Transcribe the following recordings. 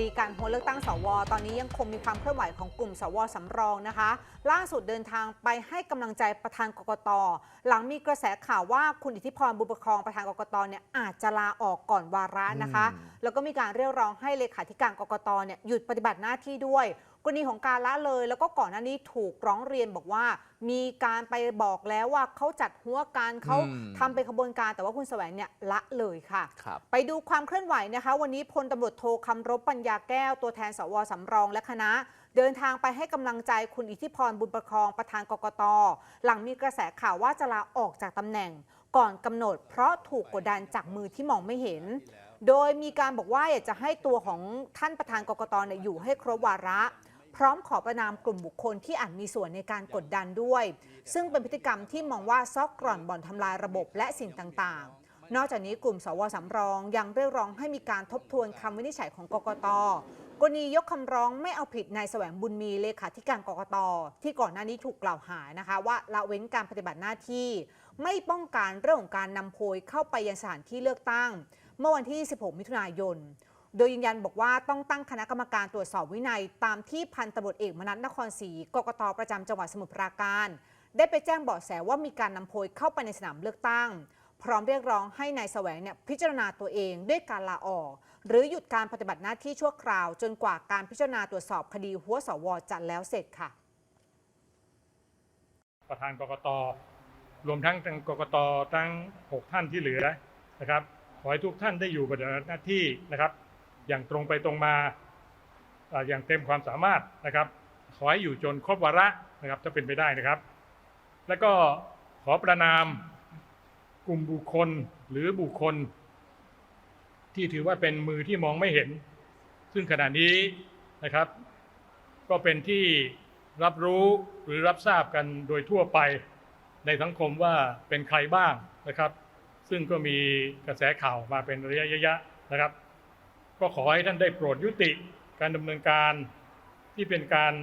ดีการโหวเลือกตั้งสว ตอนนี้ยังคงมีความเคลื่อนไหวของกลุ่มสวสำรองนะคะ ล่าสุดเดินทางไปให้กำลังใจประธานกกต หลังมีกระแสข่าวว่าคุณอิทธิพรบุญประคองประธานกกตเนี่ยอาจจะลาออกก่อนวาระนะคะ แล้วก็มีการเรียกร้องให้เลขาธิการกกตเนี่ยหยุดปฏิบัติหน้าที่ด้วยกรณีของการละเลย แล้วก็ก่อนหน้านี้ถูกร้องเรียนบอกว่า มีการไปบอกแล้วว่าเขาจัดหัวการเขาอืมทำเป็นขบวนการแต่ว่าคุณแสวงเนี่ยละเลยค่ะครับไปดูความเคลื่อนไหวนะคะ วันนี้พลตำรวจโทคำรบปัญญาแก้ว ตัวแทนสวสำรองและคณะ เดินทางไปให้กำลังใจคุณอิทธิพรบุญประคองประธานกกต หลังมีกระแสข่าวว่าจะลาออกจากตำแหน่ง ก่อนกำหนด เพราะถูกกดดันจากมือที่มองไม่เห็น โดยมีการบอกว่าอยากจะให้ตัวของท่านประธานกกตเนี่ยอยู่ให้ครบวาระ พร้อมขอประนามกลุ่มบุคคลที่อาจมีส่วนในการกดดันด้วย ซึ่งเป็นพฤติกรรมที่มองว่าซอกกร่อนบ่อนทำลายระบบและสิ่งต่างๆนอกจากนี้กลุ่มสวสำรองยังเรียกร้องให้มีการทบทวนคำวินิจฉัยของกกต กรณียกคำร้องไม่เอาผิดนายแสวงบุญมีเลขาธิการกกต ที่ก่อนหน้านี้ถูกกล่าวหานะคะ ว่าละเว้นการปฏิบัติหน้าที่ ไม่ป้องกันเรื่องของการนำโพยเข้าไปยังสถานที่เลือกตั้ง เมื่อวันที่ 16 มิถุนายน โดยยืนยันบอกว่าต้องตั้งคณะกรรมการตรวจสอบวินัย ตามที่พันตำรวจเอกมนัสนครศรีกกตประจำจังหวัดสมุทรปราการ ได้ไปแจ้งเบาะแสว่ามีการนำโพยเข้าไปในสนามเลือกตั้ง พร้อมเรียกร้องให้นายแสวงเนี่ยพิจารณาตัวเองด้วยการลาออก หรือหยุดการปฏิบัติหน้าที่ชั่วคราว จนกว่าการพิจารณาตรวจสอบคดีหัวสวจะแล้วเสร็จค่ะ ประธานกกตรวมทั้งกกตทั้ง 6 ท่านที่เหลือนะครับ อให้ทุกท่านได้อยู่ปฏิบัติหน้าที่นะครับ อย่างตรงไปตรงมาอ่าอย่างเต็มความสามารถนะครับ ขอให้อยู่จนครบวาระนะครับถ้าเป็นไปได้นะครับ แล้วก็ขอประนามกลุ่มบุคคลหรือบุคคล ที่ถือว่าเป็นมือที่มองไม่เห็น ซึ่งขณะนี้นะครับ ก็เป็นที่รับรู้หรือรับทราบกันโดยทั่วไปในสังคมว่าเป็นใครบ้างนะครับ ซึ่งก็มีกระแสข่าวมาเป็นระยะๆนะครับ ก็ขอให้ท่านได้โปรดยุติการดำเนินการที่เป็นการ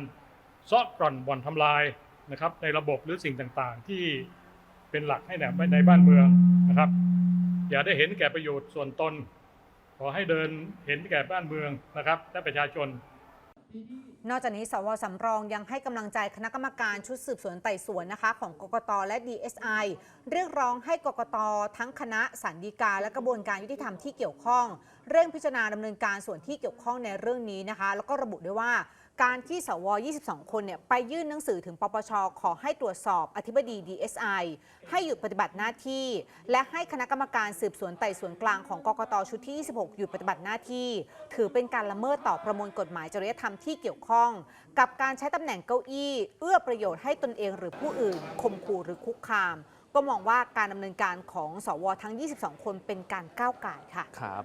ซาะกร่อนบ่อนทำลายนะครับ ในระบบหรือสิ่งต่างๆ ที่เป็นหลักให้ในบ้านเมืองนะครับ อย่าได้เห็นแก่ประโยชน์ส่วนตน ขอให้เดินเห็นแก่บ้านเมืองนะครับและประชาชน นอกจากนี้สวสำรองยังให้กำลังใจคณะกรรมการชุดสืบสวนไต่สวนนะคะ ของกกตและ DSI เรียกร้องให้กกตทั้งคณะสันดีกา และกระบวนการยุติธรรมที่เกี่ยวข้อง เร่งพิจารณาดำเนินการส่วนที่เกี่ยวข้องในเรื่องนี้นะคะ แล้วก็ระบุด้วยว่าการที่สว 22 คนเนี่ยไปยื่นหนังสือถึงปปช ขอให้ตรวจสอบอธิบดี DSI ให้หยุดปฏิบัติหน้าที่ และให้คณะกรรมการสืบสวนไต่สวนกลางของกกตชุดที่ 26 หยุดปฏิบัติหน้าที่ ถือเป็นการละเมิดต่อประมวลกฎหมายจริยธรรมที่เกี่ยวข้องข้อง กับการใช้ตำแหน่งเก้าอี้ เอื้อประโยชน์ให้ตนเองหรือผู้อื่นข่มขู่หรือคุกคาม ก็มองว่าการดำเนินการของสวทั้ง 22 คนเป็นการก้าวไก่ายค่ะ ครับ